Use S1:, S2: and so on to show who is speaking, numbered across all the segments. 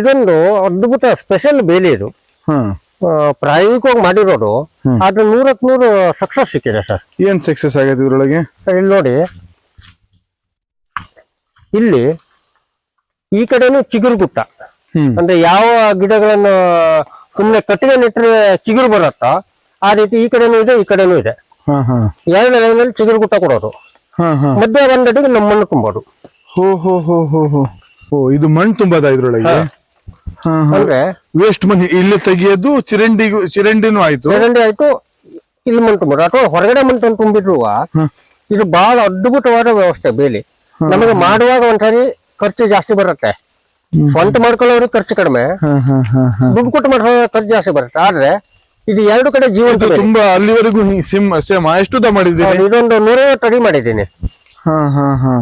S1: ಇದೊಂದು ಅದ್ಭುತ ಸ್ಪೆಷಲ್ ಬೇಲಿ ಇದು. ಪ್ರಾಯೋಗಿಕವಾಗಿ ಮಾಡಿರೋದು. ಆದ್ರೆ ನೂರಕ್ ನೂರು ಸಕ್ಸಸ್ ಸಿಕ್ಕಿದೆ ಸರ್.
S2: ಏನ್ ಸಕ್ಸಸ್ ಆಗಿದೆ ಇದ್ರೊಳಗೆ?
S1: ಇಲ್ಲಿ ನೋಡಿ. ಇಲ್ಲಿ ಈ ಕಡೆನು ಚಿಗುರು ಗುಟ್ಟ. ಅಂದ್ರೆ ಯಾವ ಗಿಡಗಳನ್ನು ಸುಮ್ಮನೆ ಕಟ್ಟಿಗೆ ನೆಟ್ಟರೆ ಚಿಗುರು ಬರತ್ತ ಆ ರೀತಿ ಈ ಕಡೆನೂ ಇದೆ ಈ ಕಡೆನೂ ಇದೆ. ಎರಡು ಲೈನಲ್ಲಿ ಚಿಗುರು ಗುಟ್ಟ ಕೊಡೋದು. ಮಧ್ಯ ಒಂದಡಿಗೆ ನಮ್ಮ ಮಣ್ಣು ತುಂಬೋದು.
S2: ಹೋ ಹೋ ಹೋ ಹೋ ಹೋ. ಇದು ಮಣ್ಣು ತುಂಬದ ಇದ್ರೊಳಗೆ?
S1: ಅಂದ್ರೆ
S2: ವೇಸ್ಟ್ ಮನಿ ಇಲ್ಲಿ ತೆಗಿಯೋದು ಚಿರಂಡಿಗೂ ಚಿರಂಡಿನೂ ಆಯ್ತು.
S1: ಚಿರಂಡಿ ಆಯ್ತು ಇಲ್ಲಿ ಮಣ್ಣು ತುಂಬೋದು ಅಥವಾ ಹೊರಗಡೆ ಮಣ್ಣು ತಂದು ತುಂಬಿರುವ ಇದು ಬಹಳ ಅದ್ಭುತವಾದ ವ್ಯವಸ್ಥೆ ಬೇಲಿ. ನಮಗೆ ಮಾಡುವಾಗ ಒಂದ್ಸರಿ ಖರ್ಚು ಜಾಸ್ತಿ ಬರುತ್ತೆ. ಸ್ವಂತ ಮಾಡ್ಕೊಳ್ಳೋರಿಗೆ ಖರ್ಚು ಕಡಿಮೆ. ದುಡ್ಡು ಕೊಟ್ಟು ಮಾಡಿಸೋ ಖರ್ಚು ಜಾಸ್ತಿ ಬರುತ್ತೆ. ಆದ್ರೆ ಇದು ಎರಡು ಕಡೆ ಜೀವಂತ
S2: ತುಂಬಾ ಅಲ್ಲಿವರೆಗೂ ಸಿಮ್ ಸೇಮ್ ಎಷ್ಟು ಮಾಡಿದ್ದೀನಿ
S1: ಇದೊಂದು ನೂರೈವತ್ತು ಅಡಿ ಮಾಡಿದ್ದೀನಿ.
S2: ಹಾ ಹಾ ಹಾ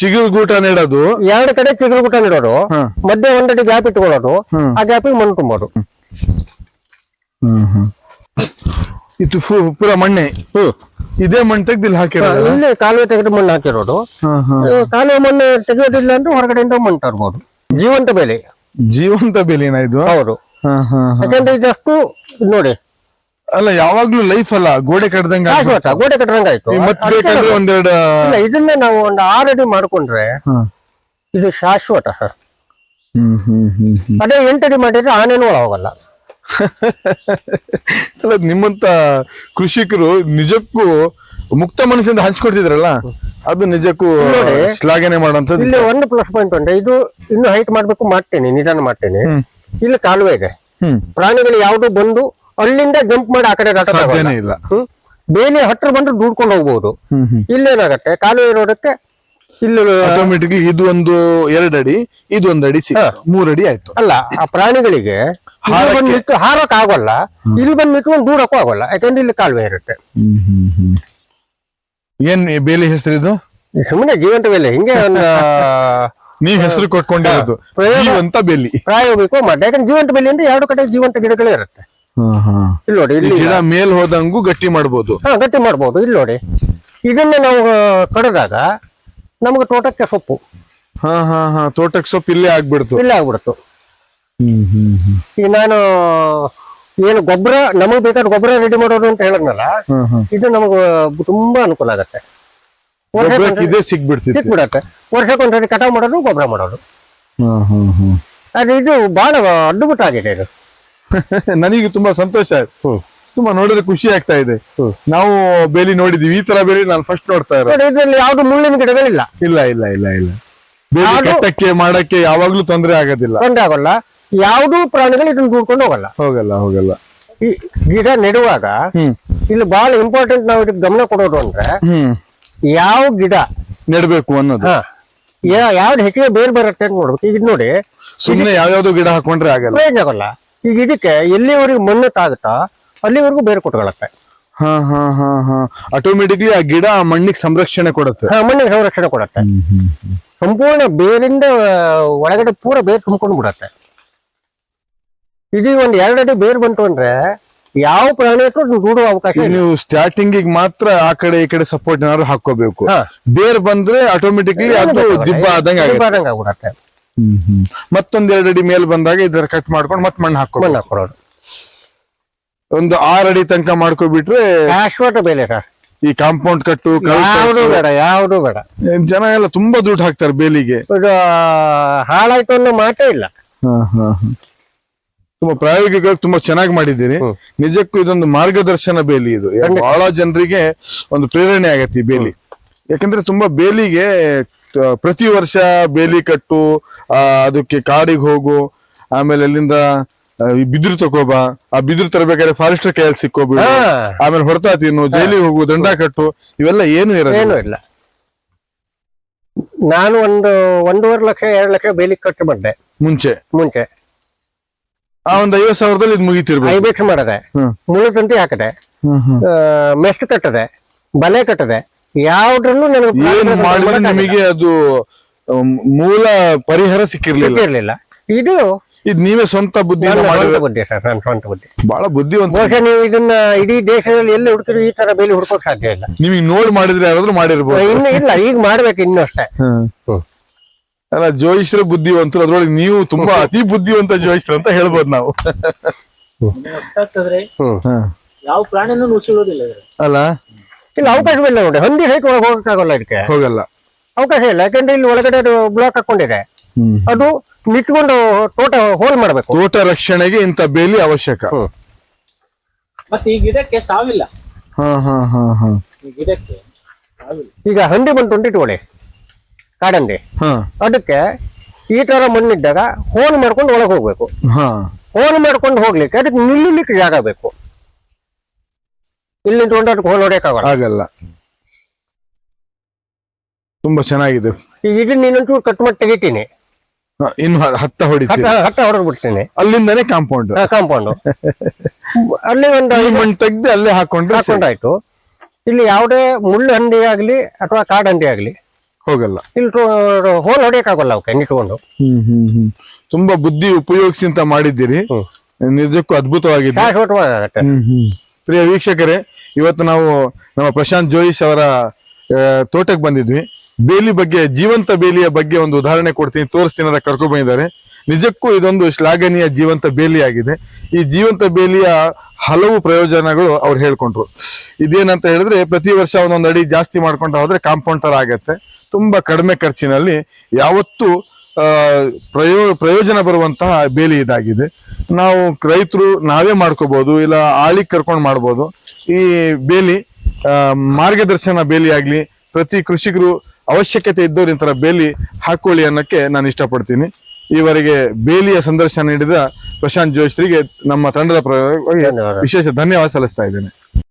S2: ಚಿಗುರು ಗೂಟ ನೆಡೋದು.
S1: ಎರಡು ಕಡೆ ಚಿಗುರು ಗುಟ್ಟ ನೀಡೋದು. ಮಧ್ಯೆ ಒಂದಡಿ ಗ್ಯಾಪ್ ಇಟ್ಕೊಳ್ಳೋದು. ಆ ಗ್ಯಾಪಿಗೆ ಮಣ್ಣು ತುಂಬೋದು.
S2: ಇದು ಪೂರ ಮಣ್ಣೆ. ಇದೇ ಮಣ್ಣು ತೆಗ್ದು ಇಲ್ಲಿ ಹಾಕಿರೋದು
S1: ಇಲ್ಲಿ ಕಾಲುವೆ ತೆಗೆದು ಮಣ್ಣು ಹಾಕಿರೋದು. ಕಾಲುವೆ ಮಣ್ಣು ತೆಗೆಯೋದಿಲ್ಲ ಅಂದ್ರೆ ಹೊರಗಡೆಯಿಂದ ಮಣ್ಣು ತರ್ಬೋದು. ಜೀವಂತ ಬೆಲೆ.
S2: ಜೀವಂತ ಬೆಲೆನಾ ಇದು?
S1: ಹೌದು. ಯಾಕಂದ್ರೆ ಇದಷ್ಟು ನೋಡಿ
S2: ಅಲ್ಲ ಯಾವಾಗ್ಲೂ ಲೈಫ್ ಅಲ್ಲ ಗೋಡೆ ಕಟ್ಟದಂಗ
S1: ಆಯ್ತು. ಗೋಡೆ ಕಟ್ಟದಂಗಾಯ್ತು
S2: ಮತ್ ಬೇಕಾದ್ರೆ ಒಂದೆರಡು
S1: ಇಲ್ಲ ಇದನ್ನೇ ನಾವು ಒಂದು ಆರಡಿ ಮಾಡ್ಕೊಂಡ್ರೆ ಇದು ಶಾಶ್ವತ. ಅದೇ ಎಂಟಡಿ ಮಾಡಿದ್ರೆ ಆನೆನೂ ಹೋಗಲ್ಲ
S2: ಅಲ್ಲ ನಿಮ್ಮಂತ ಕೃಷಿಕರು ನಿಜಕ್ಕೂ ಮುಕ್ತ ಮನಸ್ಸಿಂದ ಹಂಚ್ಕೊಡ್ತಿದ್ರಲ್ಲ ಅದು ನಿಜಕ್ಕೂ ಶ್ಲಾಘನೆ ಮಾಡಂತ
S1: ಇಲ್ಲಿ ಒಂದು ಪ್ಲಸ್ ಪಾಯಿಂಟ್ ಉಂಟು. ಇದು ಇನ್ನು ಹೈಟ್ ಮಾಡ್ಬೇಕು ಮಾಡ್ತೇನೆ ನಿಧಾನ ಮಾಡ್ತೇನೆ. ಇಲ್ಲಿ ಕಾಲುವೆ ಇದೆ. ಪ್ರಾಣಿಗಳು ಯಾವುದು ಬಂದು ಅಲ್ಲಿಂದ ಜಂಪ್ ಮಾಡಿ ಆ ಕಡೆ ದಾಟೋದು
S2: ಸಾಧ್ಯನೇ ಇಲ್ಲ.
S1: ಹ್ಮ್? ಬೇಲಿ ಹತ್ರ ಬಂದ್ರೆ ದೂಡ್ಕೊಂಡು
S2: ಹೋಗ್ಬಹುದು
S1: ಇಲ್ಲೇನಾಗತ್ತೆ? ಕಾಲುವೆ ಇರೋದಕ್ಕೆ ಇಲ್ಲಿ
S2: ಆಟೋಮೆಟಿಕ್ಲಿ ಇದು ಒಂದು ಎರಡು ಅಡಿ ಇದು ಒಂದು ಅಡಿ ಮೂರಡಿ ಆಯ್ತು.
S1: ಅಲ್ಲ ಆ ಪ್ರಾಣಿಗಳಿಗೆ ಬಂದ್ಬಿಟ್ಟು ಹಾರಕ್ ಆಗೋಲ್ಲ. ಇಲ್ಲಿ ಬಂದ್ಬಿಟ್ಟು ಒಂದು ದೂರಕ್ಕೂ ಆಗೋಲ್ಲ. ಯಾಕಂದ್ರೆ ಇಲ್ಲಿ ಕಾಲುವೆ ಇರುತ್ತೆ.
S2: ಏನ್ ಈ ಬೇಲಿ ಹೆಸರು ಇದು?
S1: ಸುಮ್ಮನೆ ಜೀವಂತ ಬೆಲೆ. ಹಿಂಗೆ ಒಂದು
S2: ನೀವ್ ಹೆಸರು ಕೊಟ್ಕೊಂಡಿರೋದು. ಜೀವಂತ ಬೇಲಿ.
S1: ಪ್ರಾಯೋಗಿಕ ಮಾಡಿ ಯಾಕಂದ್ರೆ ಜೀವಂತ ಬೆಲೆ ಅಂದ್ರೆ ಎರಡು ಕಡೆ ಜೀವಂತ ಗಿಡಗಳೇ ಇರುತ್ತೆ. ಇಲ್ಲಿ ನೋಡಿ ಇಲ್ಲಿ
S2: ಗಿಡ ಮೇಲ್ ಹೋದಂಗೂ ಗಟ್ಟಿ ಮಾಡಬಹುದು
S1: ಹಾ ಗಟ್ಟಿ ಮಾಡ್ಬೋದು. ಇಲ್ಲಿ ನೋಡಿ ಇದನ್ನ ನಾವು ಕಡದಾಗ ನಮಗೆ ತೋಟಕ್ಕೆ ಸೊಪ್ಪು.
S2: ಹಾ ಹಾ ಹಾ. ತೋಟಕ್ಕೆ ಸೊಪ್ಪು ಇಲ್ಲೇ ಆಗ್ಬಿಡ್ತು.
S1: ಇಲ್ಲೇ ಆಗ್ಬಿಡ್ತು.
S2: ಹ್ಮ್ ಹ್ಮ್ ಹ್ಮ್.
S1: ಈಗ ನಾನು ಏನು ಗೊಬ್ಬರ ನಮಗೆ ಬೇಕಾದ ಗೊಬ್ಬರ ರೆಡಿ ಮಾಡೋದು ಅಂತ ಹೇಳಿದ್ನಲ್ಲ
S2: ಹ್ಮ್ ಹ್ಮ್
S1: ಇದು ನಮಗೆ ತುಂಬಾ ಅನುಕೂಲ ಆಗತ್ತೆ.
S2: ಗೊಬ್ಬರಕ್ಕೆ ಇದೇ ಸಿಕ್ಬಿಡ್ತಿತ್ತು
S1: ಸಿಕ್ಬಿಡತ್ತೆ ವರ್ಷಕ್ಕೊಂದ್ಸರಿ ಕಟಾವ್ ಮಾಡೋದು ಗೊಬ್ಬರ ಮಾಡೋದು.
S2: ಹ್ಮ್ ಹ್ಮ್ ಹ್ಮ್
S1: ಅದು ಇದು ಬಹಳ ಆಗಿದೆ ಇದು.
S2: ನನಗೆ ತುಂಬಾ ಸಂತೋಷ ಆಯ್ತು. ತುಂಬಾ ನೋಡಿದ್ರೆ ಖುಷಿ ಆಗ್ತಾ ಇದೆ. ನಾವು ಬೇಲಿ ನೋಡಿದೀವಿ. ಈ ತರ ಬೇಲಿ ನಾನು ಫಸ್ಟ್ ನೋಡ್ತಾ ಇರೋದು.
S1: ಇದರಲ್ಲಿ ಯಾವ್ದು ಮುಳ್ಳಿನ ಗಿಡಗಳಿಲ್ಲ.
S2: ಇಲ್ಲ ಇಲ್ಲ ಇಲ್ಲ ಇಲ್ಲ. ಬೇಲಿ ಕಟ್ಟಕ್ಕೆ ಮಾಡಕ್ಕೆ ಯಾವಾಗ್ಲೂ ತೊಂದರೆ ಆಗೋದಿಲ್ಲ.
S1: ತೊಂದರೆ ಆಗೋಲ್ಲ. ಯಾವ್ದು ಪ್ರಾಣಿಗಳು ಇದನ್ನ ದೂಡ್ಕೊಂಡು ಹೋಗಲ್ಲ.
S2: ಹೋಗಲ್ಲ ಹೋಗಲ್ಲ.
S1: ಈ ಗಿಡ ನೆಡುವಾಗ ಇಲ್ಲಿ ಬಹಳ ಇಂಪಾರ್ಟೆಂಟ್ ನಾವು ಇದಕ್ಕೆ ಗಮನ ಕೊಡೋದು ಅಂದ್ರೆ ಯಾವ ಗಿಡ
S2: ನೆಡಬೇಕು ಅನ್ನೋದು.
S1: ಯಾವ್ದು ಹೆಚ್ಚಿಗೆ ಬೇರೆ ಬರುತ್ತೆ ಅಂತ ನೋಡ್ಬೇಕು. ಈಗ ಇದ್ ನೋಡಿ
S2: ಸುಮ್ಮನೆ ಯಾವ್ಯಾವ್ದು ಗಿಡ ಹಾಕೊಂಡ್ರೆ ಆಗಲ್ಲ.
S1: ಆಗೋಲ್ಲ. ಈಗ ಇದಕ್ಕೆ ಎಲ್ಲಿವರೆಗೂ ಮಣ್ಣು ತಾಗುತ್ತಾ ಅಲ್ಲಿವರೆಗೂ ಬೇರೆ ಕೊಟ್ಕೊಳ್ಳುತ್ತೆ
S2: ಹಾ ಹಾ ಹಾ ಹಾ. ಆಟೋಮೆಟಿಕ್ಲಿ ಆ ಗಿಡ ಆ ಮಣ್ಣಿಗೆ ಸಂರಕ್ಷಣೆ ಕೊಡುತ್ತೆ.
S1: ಹಾ, ಮಣ್ಣಿಗೆ ಸಂರಕ್ಷಣೆ ಕೊಡುತ್ತೆ. ಸಂಪೂರ್ಣ ಬೇರಿಂದ ಒಳಗಡೆ ಪೂರ ಬೇರ್ ತುಂಬಿಕೊಂಡು ಬಿಡತ್ತೆ. ಇದು ಒಂದ್ ಎರಡು ಅಡಿ ಬೇರ್ ಬಂತು ಅಂದ್ರೆ ಯಾವ ಪ್ರಾಣಿ ಹತ್ರ ದೂಡುವ ಅವಕಾಶ
S2: ಈಗ
S1: ಇಲ್ಲ.
S2: ನೀವು ಸ್ಟಾರ್ಟಿಂಗ್ ಮಾತ್ರ ಆ ಕಡೆ ಈ ಕಡೆ ಸಪೋರ್ಟ್ ಏನಾದ್ರು ಹಾಕೋಬೇಕು
S1: ಹಾ.
S2: ಬೇರ್ ಬಂದ್ರೆ ಆಟೋಮೆಟಿಕ್ಲಿ ಅದು ದಿಬ್ಬ ಆದಂಗ
S1: ದಿಬ್ಬ ಆದಂಗೆ ಆಗ್ಬಿಡತ್ತೆ.
S2: ಮತ್ತೊಂದ್ ಎರಡು ಅಡಿ ಮೇಲ್ ಬಂದಾಗ ಇದರ ಕಟ್ ಮಾಡ್ಕೊಂಡು ಮತ್ ಮಣ್ಣು ಹಾಕೋ
S1: ಮಣ್ಣು ಹಾಕೊಡೋದು
S2: ಒಂದು ಆರ್ ಅಡಿ ತನಕ ಮಾಡ್ಕೊಬಿಟ್ರೆ
S1: ಶಾಶ್ವತ ಬೆಲೆ ಸರ್.
S2: ಈ ಕಾಂಪೌಂಡ್ ಕಟ್ಟು
S1: ಯಾವುದು ಬೇಡ ಯಾವುದು ಬೇಡ.
S2: ಜನ ಎಲ್ಲ ತುಂಬಾ ದುಡ್ಡು ಹಾಕ್ತಾರೆ ಬೇಲಿಗೆ.
S1: ಇದು ಹಾಳಾಯ್ತು ಅನ್ನೋ ಮಾತೇ ಇಲ್ಲ.
S2: ತುಂಬಾ ಪ್ರಾಯೋಗಿಕ ತುಂಬಾ ಚೆನ್ನಾಗಿ ಮಾಡಿದ್ದೀರಿ.
S1: ಹ್ಮ್.
S2: ನಿಜಕ್ಕೂ ಇದೊಂದು ಮಾರ್ಗದರ್ಶನ ಬೇಲಿ ಇದು. ಬಹಳ ಜನರಿಗೆ ಒಂದು ಪ್ರೇರಣೆ ಆಗತ್ತೆ ಈ ಬೇಲಿ. ಯಾಕಂದ್ರೆ ತುಂಬಾ ಬೇಲಿಗೆ ಪ್ರತಿ ವರ್ಷ ಬೇಲಿ ಕಟ್ಟು ಅದಕ್ಕೆ ಕಾಡಿಗೆ ಹೋಗು ಆಮೇಲೆ ಅಲ್ಲಿಂದ ಬಿದಿರು ತಗೋಬ ಆ ಬಿದಿರು ತರಬೇಕಾದ್ರೆ ಫಾರೆಸ್ಟ್ ಕೈಯಲ್ಲಿ
S1: ಸಿಕ್ಕೋಬ.
S2: ಆಮೇಲೆ ಹೊರತಾ ತಿನ್ನು ಜೈಲಿಗೆ ಹೋಗು ದಂಡ ಕಟ್ಟು ಇವೆಲ್ಲ ಏನು
S1: ಏನೂ
S2: ಇರೋದಿಲ್ಲ
S1: ಇಲ್ಲ. ನಾನು ಒಂದು ಒಂದೂವರೆ ಲಕ್ಷ ಎರಡು ಲಕ್ಷ ಬೇಲಿ ಕಟ್ಟು ಬಂದೆ.
S2: ಮುಂಚೆ.
S1: ಮುಂಚೆ.
S2: ಆ ಒಂದು ಐವತ್ ಸಾವಿರದಲ್ಲಿ ಇದು ಮುಗಿತಿರ್ಬೇಕು
S1: ಐಬೇಕು ಮಾಡದೆ. ಮುಳ್ಳು ತಂತಿ ಹಾಕದೆ. ಮೆಸ್ಟ್ ಕಟ್ಟದೆ. ಬಲೆ ಕಟ್ಟದೆ. ಯಾವ್ದ್ರಲ್ಲೂ ನನಗೆ
S2: ಏನ್ ಮಾಡಿದ್ರೆ ನಿಮಗೆ ಅದು ಮೂಲ ಪರಿಹಾರ ಸಿಕ್ಕಿರ್ಲಿಲ್ಲ?
S1: ಇರ್ಲಿಲ್ಲ ಇದು
S2: ಇದ್ ನೀವೇ ಸ್ವಂತ ಮಾಡಿ
S1: ಸ್ವಂತ ಬುದ್ಧಿ ಸರ್ ನನ್ನ ಸ್ವಂತ ಬುದ್ಧಿ.
S2: ಬಹಳ ಬುದ್ಧಿವಂತ
S1: ಬಹುಶಃ ನೀವು ಇದನ್ನ ಇಡೀ ದೇಶದಲ್ಲಿ ಎಲ್ಲಿ ಹುಡುಕಿದ್ರು ಈ ತರ ಬೇಲಿ ಹುಡ್ಕೋಕ್ ಸಾಧ್ಯ ಇಲ್ಲ.
S2: ನಿಮಗೆ ನೋಡಿ ಮಾಡಿದ್ರೆ ಯಾರಾದ್ರೂ ಮಾಡಿರ್ಬೋದು.
S1: ಇನ್ನು ಇಲ್ಲ ಈಗ ಮಾಡ್ಬೇಕು ಇನ್ನು ಅಷ್ಟೇ.
S2: ಅಲ್ಲ ಜೋಯಿಸ್ರ ಬುದ್ಧಿವಂತರು ಅದ್ರೊಳಗೆ ನೀವು ತುಂಬಾ ಅತಿ ಬುದ್ಧಿವಂತ ಜೋಯಿಸ್ರ ಅಂತ ಹೇಳ್ಬೋದು ನಾವು.
S3: ಯಾವ ಪ್ರಾಣಿನೂ ನುಸಿಳೋದಿಲ್ಲ
S2: ಅಲ್ಲ?
S1: ಇಲ್ಲ ಅವಕಾಶವಿಲ್ಲ ನೋಡಿ ಹಂದಿ ಸಹಿತ ಒಳಗೆ ಹೋಗಕ್ಕಾಗಲ್ಲ ಇದಕ್ಕೆ?
S2: ಹೋಗಲ್ಲ.
S1: ಅವಕಾಶ ಇಲ್ಲ. ಯಾಕಂದ್ರೆ ಇಲ್ಲಿ ಒಳಗಡೆ ಅದು ಬ್ಲಾಕ್ ಹಾಕೊಂಡಿದೆ ಅದು ನಿಂತ್ಕೊಂಡು ತೋಟ ಹೋಲ್ ಮಾಡಬೇಕು.
S2: ತೋಟ ರಕ್ಷಣೆಗೆ ಇಂಥ ಬೇಲಿ ಅವಶ್ಯಕ.
S3: ಮತ್ತೆ ಈ ಗಿಡಕ್ಕೆ ಸಾವಿಲ್ಲ.
S2: ಹಾ ಹಾ ಹಾ ಹಾ.
S3: ಈ ಗಿಡಕ್ಕೆ ಸಾವಿಲ್ಲ.
S1: ಈಗ ಹಂದಿ ಬಂದು ಅಂತ ಇಟ್ಕೊಳ್ಳಿ ಕಾಡಂದಿ.
S2: ಹಾ.
S1: ಅದಕ್ಕೆ ಈ ತರ ಮಣ್ಣಿದ್ದಾಗ ಹೋಲ್ ಮಾಡ್ಕೊಂಡು ಒಳಗೆ ಹೋಗ್ಬೇಕು.
S2: ಹಾ.
S1: ಹೋಲ್ ಮಾಡ್ಕೊಂಡು ಹೋಗ್ಲಿಕ್ಕೆ ಅದಕ್ಕೆ ನಿಲ್ಲಲಿಕ್ಕೆ ಜಾಗ ಬೇಕು. ಇಲ್ಲಿ ನಿಂತ್ಕೊಂಡು ಅದಕ್ಕೆ ಹೋಲ್ ಹೊಡೆಯಕ್ಕಾಗಲ್ಲ.
S2: ಆಗಲ್ಲ ತುಂಬಾ ಚೆನ್ನಾಗಿದೆ.
S1: ಈಗ ಇದನ್ನ ಕಟ್ ಮಾಡಿ ತೆಗಿತೀನಿ.
S2: ಹ, ಇನ್ನು ಹ- ಹತ್ತ ಹೊಡಿತೀರಿ
S1: ಹತ್ತ ಹತ್ತ ಹೊಡೆದು ಬಿಡ್ತೀನಿ.
S2: ಅಲ್ಲಿಂದಾನೇ ಕಾಂಪೌಂಡ್.
S1: ಕಾಂಪೌಂಡ್. ಅಲ್ಲಿ ಒಂದು
S2: ಮಣ್ಣು ತೆಗ್ದು ಅಲ್ಲೇ ಹಾಕೊಂಡ್ರೆ ಸರಿ.
S1: ಹಾಕೊಂಡಾಯ್ತು. ಇಲ್ಲಿ ಯಾವುದೇ ಮುಳ್ಳು ಹಂದಿ ಆಗ್ಲಿ ಅಥವಾ ಕಾಡು ಹಂದಿ ಆಗ್ಲಿ.
S2: ಹೋಗಲ್ಲ.
S1: ಇಲ್ಲಿ ಹೋಲ್ ಹೊಡೆಯಕ್ಕಾಗಲ್ಲ ಅವಕ್ಕೆ ಇಟ್ಕೊಂಡು
S2: ಹ್ಮ್ ಹ್ಮ್ ಹ್ಮ್. ತುಂಬಾ ಬುದ್ಧಿ ಉಪಯೋಗಿಸಿ ಅಂತ ಮಾಡಿದ್ದೀರಿ.
S1: ಹ್ಮ್.
S2: ನಿಜಕ್ಕೂ ಅದ್ಭುತವಾಗಿದೆ ಹ್ಮ್. ಪ್ರಿಯ ವೀಕ್ಷಕರೇ, ಇವತ್ತು ನಾವು ನಮ್ಮ ಪ್ರಶಾಂತ್ ಜೋಯಿಸ್ ಅವರ ತೋಟಕ್ಕೆ ಬಂದಿದ್ವಿ. ಬೇಲಿ ಬಗ್ಗೆ, ಜೀವಂತ ಬೇಲಿಯ ಬಗ್ಗೆ ಒಂದು ಉದಾಹರಣೆ ಕೊಡ್ತೀನಿ, ತೋರಿಸ್ತೀನಿ ಅಂತ ಕರ್ಕೊಂಡು ಬಂದಿದ್ದಾರೆ. ನಿಜಕ್ಕೂ ಇದೊಂದು ಶ್ಲಾಘನೀಯ ಜೀವಂತ ಬೇಲಿ ಆಗಿದೆ ಈ ಜೀವಂತ ಬೇಲಿಯ ಹಲವು ಪ್ರಯೋಜನಗಳು ಅವ್ರು ಹೇಳ್ಕೊಂಡ್ರು. ಇದೇನಂತ ಹೇಳಿದ್ರೆ, ಪ್ರತಿ ವರ್ಷ ಒಂದೊಂದು ಅಡಿ ಜಾಸ್ತಿ ಮಾಡ್ಕೊಂತ ಹೋದ್ರೆ ಕಾಂಪೌಂಡ್ ತರ ಆಗತ್ತೆ. ತುಂಬಾ ಕಡಿಮೆ ಖರ್ಚಿನಲ್ಲಿ ಯಾವತ್ತೂ ಪ್ರಯೋ ಪ್ರಯೋಜನ ಬರುವಂತಹ ಬೇಲಿ ಇದಾಗಿದೆ. ನಾವು ರೈತರು ನಾವೇ ಮಾಡ್ಕೋಬಹುದು ಇಲ್ಲ ಆಳಿಗೆ ಕರ್ಕೊಂಡು ಮಾಡ್ಬೋದು. ಈ ಬೇಲಿ ಮಾರ್ಗದರ್ಶನ ಬೇಲಿ ಆಗಲಿ ಪ್ರತಿ ಕೃಷಿಕರು ಅವಶ್ಯಕತೆ ಇದ್ದವ್ರು ಇಂತರ ಬೇಲಿ ಹಾಕೊಳ್ಳಿ ಅನ್ನೋಕ್ಕೆ ನಾನು ಇಷ್ಟಪಡ್ತೀನಿ. ಈವರೆಗೆ ಬೇಲಿಯ ಸಂದರ್ಶನ ನೀಡಿದ ಪ್ರಶಾಂತ್ ಜೋಶ್ರಿಗೆ ನಮ್ಮ ತಂಡದ
S1: ಪ್ರಯೋಗ
S2: ವಿಶೇಷ ಧನ್ಯವಾದ ಸಲ್ಲಿಸ್ತಾ ಇದ್ದೇನೆ.